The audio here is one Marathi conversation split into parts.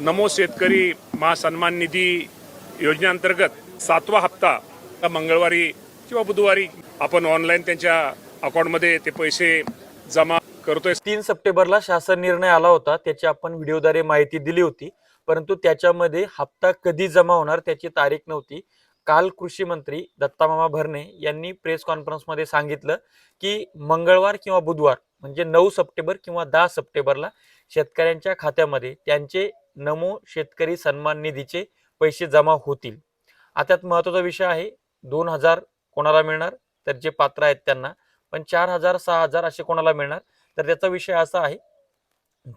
नमो शेतकरी महासन्मान निधी योजनेअंतर्गत सातवा हप्ता मंगळवारी किंवा बुधवारी आपण ऑनलाईन त्यांच्या अकाउंटमध्ये ते पैसे जमा करतोय. तीन सप्टेंबरला शासन निर्णय आला होता. त्याची आपण व्हिडिओद्वारे माहिती दिली होती. परंतु त्याच्यामध्ये हप्ता कधी जमा होणार त्याची तारीख नव्हती. काल कृषी मंत्री दत्तामामा भरणे यांनी प्रेस कॉन्फरन्समध्ये सांगितलं की मंगळवार किंवा बुधवार म्हणजे नऊ सप्टेंबर किंवा दहा सप्टेंबरला शेतकऱ्यांच्या खात्यामध्ये त्यांचे नमो शेतकरी सन्मान निधीचे पैसे जमा होतील. आता महत्त्वाचा महत्त्वाचा विषय आहे दोन हजार कोणाला मिळणार? तर जे पात्र आहेत त्यांना. पण चार हजार सहा हजार असे कोणाला मिळणार? तर त्याचा विषय असा आहे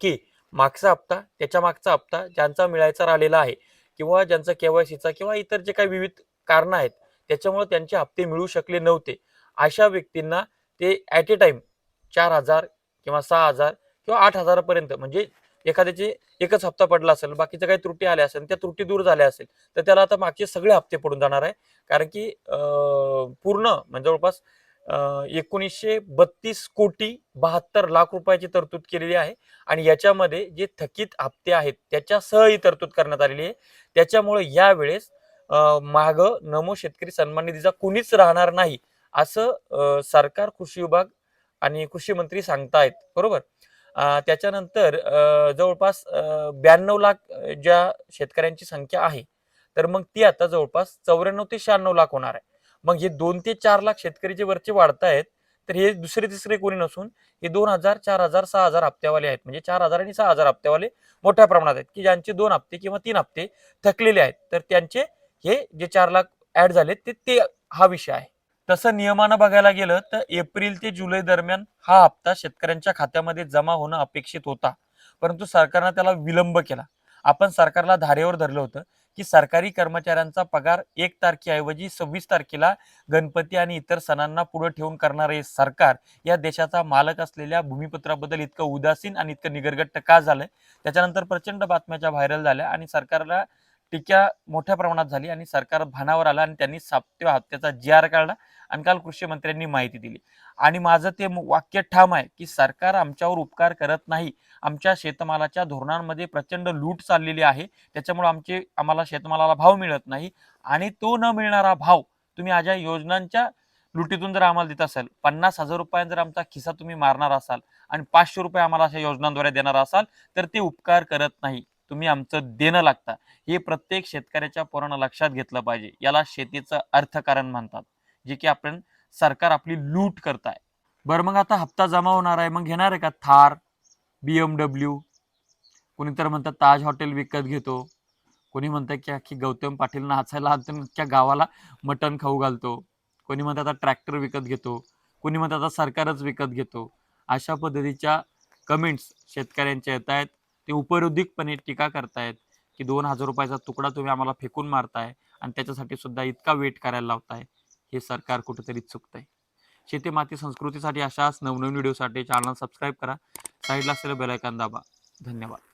की मागचा हप्ता त्याच्या मागचा हप्ता ज्यांचा मिळायचा राहिलेला आहे किंवा ज्यांचा केवायसीचा किंवा इतर जे काही विविध कारणं आहेत त्याच्यामुळे त्यांचे हप्ते मिळू शकले नव्हते. अशा व्यक्तींना ते ॲट ए टाइम चार हजार किंवा सहा हजार किंवा आठ हजारापर्यंत म्हणजे एखाद्याचे एकच हप्ता पडला असेल बाकीच्या काही त्रुटी आल्या असेल त्या त्रुटी दूर झाल्या असेल तर त्याला आता मागचे सगळे हप्ते पडून जाणार आहे. कारण की अं, पूर्ण म्हणजे जवळपास एकोणीसशे बत्तीस कोटी बहात्तर लाख रुपयाची तरतूद केलेली आहे. आणि याच्यामध्ये जे थकीत हप्ते आहेत त्याच्यासह ही तरतूद करण्यात आलेली आहे. त्याच्यामुळे यावेळेस माग नमो शेतकरी सन्मान निधीचा कुणीच राहणार नाही असं सरकार कृषी विभाग आणि कृषी मंत्री सांगतायत. बरोबर? त्याच्यानंतर जवळपास ब्याण्णव लाख ज्या शेतकऱ्यांची संख्या आहे तर मग ती आता जवळपास चौऱ्याण्णव ते शहाण्णव लाख होणार आहे. मग हे दोन ते चार लाख शेतकरी जे वरचे वाढतायत तर हे दुसरे तिसरे कोणी नसून हे दोन हजार चार हजार सहा हजार हप्त्यावाले आहेत. म्हणजे चार हजार आणि सहा हजार हप्त्यावाले मोठ्या प्रमाणात आहेत की ज्यांचे दोन हप्ते किंवा तीन हप्ते थकलेले आहेत. तर त्यांचे हे जे चार लाख ऍड झाले ते ते हा विषय आहे. तसं नियमानं बघायला गेलं तर एप्रिल ते जुलै दरम्यान हा हप्ता शेतकऱ्यांच्या खात्यामध्ये जमा होणं अपेक्षित होता. परंतु सरकारनं त्याला विलंब केला. आपण सरकारला धारेवर धरलं होतं की सरकारी कर्मचाऱ्यांचा पगार एक तारखेऐवजी सव्वीस तारखेला गणपती आणि इतर सणांना पुढे ठेवून करणारे सरकार या देशाचा मालक असलेल्या भूमिपत्राबद्दल इतकं उदासीन आणि इतकं निगरगट्ट का झालंय? त्याच्यानंतर प्रचंड बातम्याच्या व्हायरल झाल्या आणि सरकारला टीका मोठ्या प्रमाणात झाली आणि सरकार भानावर आलं आणि त्यांनी सातव्या हप्त्याचा जी आर काढला आणि काल कृषी मंत्र्यांनी माहिती दिली. आणि माझं ते वाक्य ठाम आहे की सरकार आमच्यावर उपकार करत नाही. आमच्या शेतमालाच्या धोरणांमध्ये प्रचंड लूट चाललेली आहे. त्याच्यामुळे आमचे आम्हाला शेतमालाला भाव मिळत नाही आणि तो न मिळणारा भाव तुम्ही अशा योजनांच्या लुटीतून जर आम्हाला देत असाल पन्नास हजार रुपयांचा जर आमचा खिसा तुम्ही मारणार असाल आणि पाचशे रुपये आम्हाला अशा योजनांद्वारे देणार असाल तर ते उपकार करत नाही. तुम्ही आमचं देणं लागता. हे प्रत्येक शेतकऱ्याच्या पोरानं लक्षात घेतलं पाहिजे. याला शेतीचं अर्थकारण म्हणतात. जे की आपण सरकार आपली लूट करताय. बरं मग आता हप्ता जमा होणार आहे. मग घेणार आहे का? थार बी एम डब्ल्यू कोणी तर म्हणतात ताज हॉटेल विकत घेतो. कोणी म्हणतं की अख्खी गौतम पाटील नाचायला आणतो अख्ख्या गावाला मटण खाऊ घालतो. कोणी म्हणतात आता ट्रॅक्टर विकत घेतो. कोणी म्हणतात आता सरकारच विकत घेतो. अशा पद्धतीच्या कमेंट्स शेतकऱ्यांच्या येत आहेत. ते उपरोधिकपणे टीका करतायत की दोन हजार रुपयाचा तुकडा तुम्ही आम्हाला फेकून मारताय आणि त्याच्यासाठी सुद्धा इतका वेट करायला लावताय हे सरकार कुठेतरी चुकतंय. शेती माती संस्कृतीसाठी अशाच नवनवीन व्हिडिओसाठी चॅनल सबस्क्राईब करा. साईडला असलेलं बेलायकन दाबा. धन्यवाद.